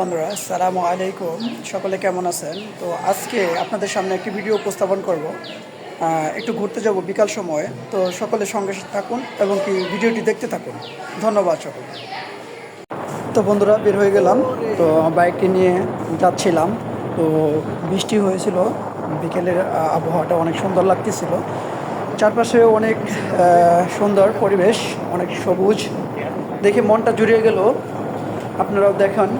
বন্ধুরা, আসসালামু আলাইকুম। সকলে কেমন আছেন? তো আজকে আপনাদের সামনে একটি ভিডিও উপস্থাপন করব। একটু ঘুরতে যাব বিকাল সময়ে। তো সকলে সঙ্গে থাকুন এবং কি ভিডিওটি দেখতে থাকুন। ধন্যবাদ সকল তো বন্ধুরা, বের হয়ে গেলাম। তো বাইকটি নিয়ে যাচ্ছিলাম। তো বৃষ্টি হয়েছিল। বিকেলের আবহাওয়াটা অনেক সুন্দর লাগতেছিল। চারপাশে অনেক সুন্দর পরিবেশ, অনেক সবুজ। দেখে মনটা জুড়িয়ে গেল। আপনারাও দেখান।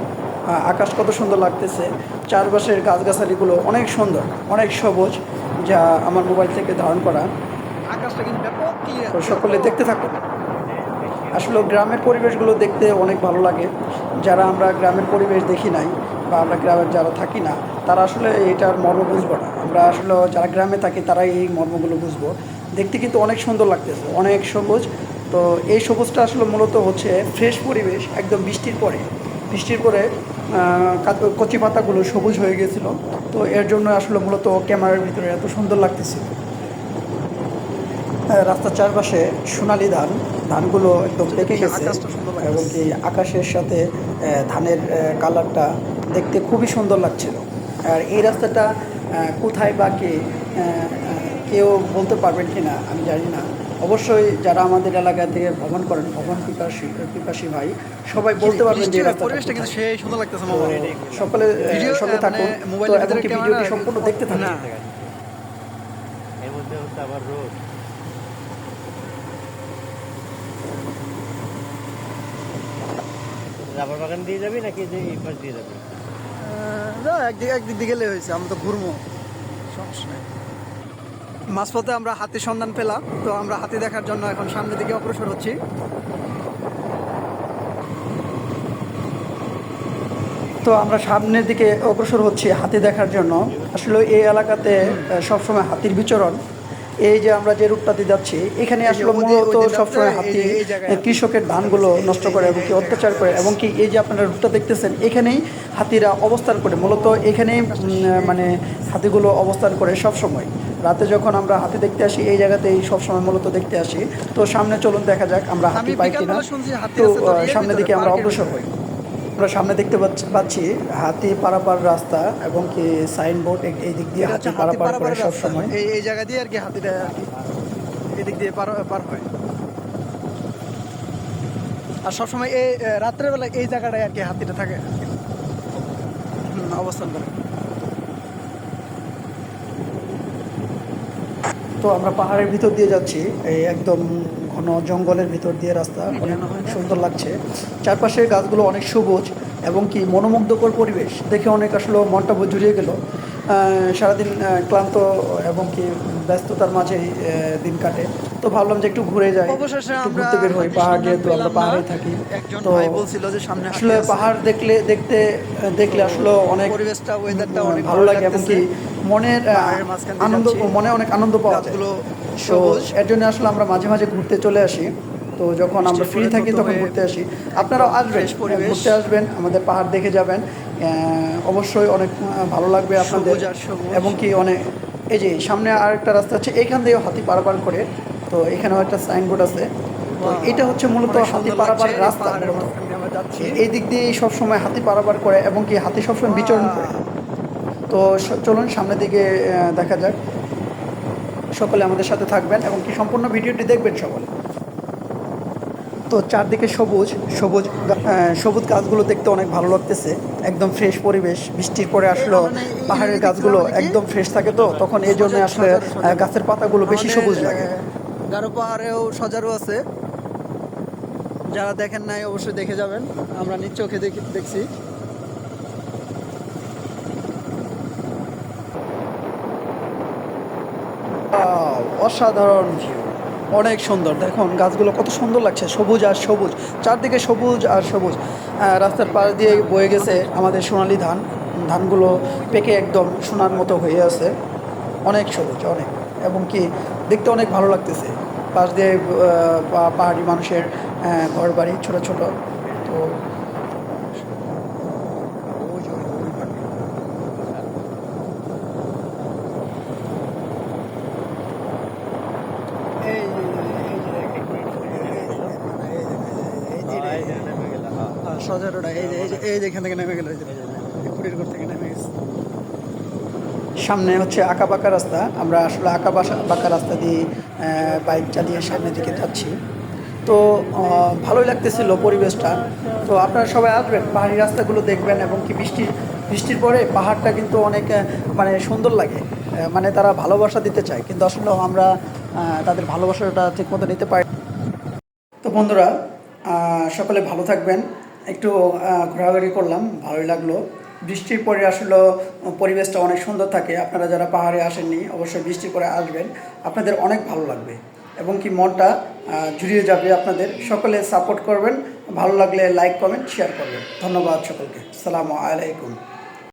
আকাশ কত সুন্দর লাগতেছে। চারপাশের গাছগাছালিগুলো অনেক সুন্দর অনেক সবুজ যা আমার মোবাইল থেকে ধারণ করা। আকাশটা কিন্তু সকলে দেখতে থাকুন। আসলে গ্রামের পরিবেশগুলো দেখতে অনেক ভালো লাগে। যারা আমরা গ্রামের পরিবেশ দেখি নাই বা আমরা গ্রামের যারা থাকি না তারা আসলে এটার মর্ম বুঝব না। আমরা আসলে যারা গ্রামে থাকি তারাই এই মর্মগুলো বুঝব। দেখতে কিন্তু অনেক সুন্দর লাগতেছে অনেক সবুজ। তো এই সবুজটা আসলে মূলত হচ্ছে ফ্রেশ পরিবেশ একদম বৃষ্টির পরে। বৃষ্টির পরে কচি পাতাগুলো সবুজ হয়ে গেছিল। তো এর জন্য আসলে মূলত ক্যামেরার ভিতরে এত সুন্দর লাগতেছিল রাস্তার চারপাশে সোনালি ধান ধানগুলো একদম পেকে গেছে সুন্দর এবং কি আকাশের সাথে ধানের কালারটা দেখতে খুবই সুন্দর লাগছিল। আর এই রাস্তাটা কোথায় বা কে কেউ বলতে পারবেন কি না আমি জানি না। অবশ্যই যারা আমাদের এলাকা থেকে ভ্রমণ করেন ভ্রমণ পিপাসী পিপাসী ভাই সবাই বলতে পারবেন যে এই পরিবেশটা কিন্তু সেই সুন্দর লাগতেছে সকলে সঙ্গে থাকুন। মানে ভিডিওটি সম্পূর্ণ দেখতে থাকুন। এর মধ্যে হচ্ছে আবার রোদ রাবার বাগান দিয়ে যাবি নাকি যে এই পাশ দিয়ে যাবি? না একদিক একদিক দিয়ে গেলে হয়েছে আমরা তো ঘুরবো। সমস্যা নেই। মাঝপথে আমরা হাতির সন্ধান পেলাম তো আমরা হাতি দেখার জন্য এখন সামনের দিকে অগ্রসর হচ্ছি। তো আমরা সামনের দিকে অগ্রসর হচ্ছি হাতি দেখার জন্য। আসলে এই এলাকাতে সবসময় হাতির বিচরণ এই যে আমরা যে রুটটাতে যাচ্ছি এখানে আসলে মূলত সবসময় হাতি কৃষকের ধানগুলো নষ্ট করে এবং কি অত্যাচার করে এবং কি এই যে আপনারা রুটটা দেখতেছেন এখানেই হাতিরা অবস্থান করে মূলত এখানেই মানে হাতিগুলো অবস্থান করে সব সময় রাতে যখন আমরা হাতি দেখতে আসি এই জায়গাতেই সবসময় মূলত দেখতে আসি। তো সামনে চলুন দেখা যাক আমরা হাতি পাই কিনা। তো সামনের দিকে আমরা অগ্রসর হই। আমরা সামনে দেখতে পাচ্ছি- হাতি পারাপার রাস্তা এবং কি সাইনবোর্ড এই দিক দিয়ে হাতি পারাপার করে পারাপারের সব সময় এই জায়গা দিয়ে আর কি হাতিটা এই দিক দিয়ে পার পার হয়। আর সবসময় এই রাত্রেবেলা এই জায়গাটায় আর কি হাতিটা থাকে। অবস্থান করে। তো আমরা পাহাড়ের ভিতর দিয়ে যাচ্ছি। এই একদম ঘন জঙ্গলের ভিতর দিয়ে রাস্তা অনেক সুন্দর লাগছে। চারপাশে গাছগুলো অনেক সবুজ এবং কি মনোমুগ্ধকর পরিবেশ দেখে অনেক আসলে মনটা জুড়িয়ে গেল। সারাদিন ক্লান্ত এবং কি ব্যস্ততার মাঝেই আহ, দিন কাটে। তো ভাবলাম যে একটু ঘুরে যাই ঘুরতে বের হই। পাহাড় যেহেতু আমরা পাহাড়ে থাকি তো বলছিল যে সামনে আসলে পাহাড় দেখলে দেখতে দেখলে আসলে অনেক পরিবেশটা ওয়েদারটা অনেক ভালো লাগে এবং কি মনের দিয়ে আনন্দ মনে অনেক আনন্দ পাওয়া যায়। তো সবুজ। এর জন্য আসলে আমরা মাঝে মাঝে ঘুরতে চলে আসি। তো যখন আমরা ফ্রি থাকি তখন ঘুরতে আসি। আপনারাও আসবেন পরিবেশ। ঘুরতে আসবেন আমাদের পাহাড় দেখে যাবেন। অবশ্যই অনেক ভালো লাগবে আপনাদের। এবং কি অনেক এই যে সামনে আর একটা রাস্তা আছে এখান দিয়েও হাতি পারাপার করে। তো এখানেও একটা সাইনবোর্ড আছে। তো এটা হচ্ছে মূলত হাতি পারাপার রাস্তা এই দিক দিয়ে সবসময় হাতি পারাপার করে এবং কি হাতি সবসময় বিচরণ করে। তো চলুন সামনের দিকে দেখা যাক। সকলে আমাদের সাথে থাকবেন এবং কি সম্পূর্ণ ভিডিওটি দেখবেন সকলে। তো চারদিকে সবুজ সবুজ সবুজ গাছগুলো দেখতে অনেক ভালো লাগতেছে। একদম ফ্রেশ পরিবেশ বৃষ্টির পরে আসলে পাহাড়ের গাছগুলো একদম ফ্রেশ থাকে তো তখন এই জন্য আসলে গাছের পাতাগুলো বেশি সবুজ লাগে। গারো পাহাড়েও সজারু আছে। যারা দেখেন নাই অবশ্যই দেখে যাবেন। আমরা নিজ চোখে দেখি- দেখছি। অসাধারণ ভিউ অনেক সুন্দর। দেখুন, গাছগুলো কত সুন্দর লাগছে। সবুজ আর সবুজ। চারদিকে সবুজ আর সবুজ। রাস্তার পাশ দিয়ে বয়ে গেছে আমাদের সোনালি ধান। ধানগুলো পেকে একদম সোনার মতো হয়ে আছে। অনেক সবুজ, অনেক। এবং কি, দেখতে অনেক ভালো লাগতেছে। পাশ দিয়ে পাহাড়ি মানুষের ঘর বাড়ি ছোটো ছোটো। তো এই যে- এই যে- এই যে- এই যে- এই যে- এই যে- এই যে নেমে গেলাম, হ্যাঁ। আর সজারুটা সামনে হচ্ছে আঁকা বাঁকা রাস্তা। আমরা আসলে আঁকা বাঁকা রাস্তা দিয়ে বাইক চালিয়ে সামনের দিকে যাচ্ছি। তো ভালোই লাগতেছিল পরিবেশটা। তো আপনারা সবাই আসবেন, পাহাড়ি রাস্তাগুলো দেখবেন এবং কি বৃষ্টির বৃষ্টির পরে পাহাড়টা কিন্তু অনেক মানে সুন্দর লাগে। মানে তারা ভালোবাসা দিতে চায়। কিন্তু আসলে আমরা তাদের ভালোবাসাটা ঠিকমতো নিতে পারি তো বন্ধুরা সকলে ভালো থাকবেন। একটু ঘোরাঘুরি করলাম, ভালোই লাগল। বৃষ্টির পরে আসলে পরিবেশটা অনেক সুন্দর থাকে। আপনারা যারা পাহাড়ে আসেননি, অবশ্যই বৃষ্টি করে আসবেন। আপনাদের অনেক ভালো লাগবে এবং কি মনটা জুড়িয়ে যাবে আপনাদের। সকলে সাপোর্ট করবেন। ভালো লাগলে লাইক কমেন্ট শেয়ার করবেন। ধন্যবাদ সকলকে। সালামু আলাইকুম।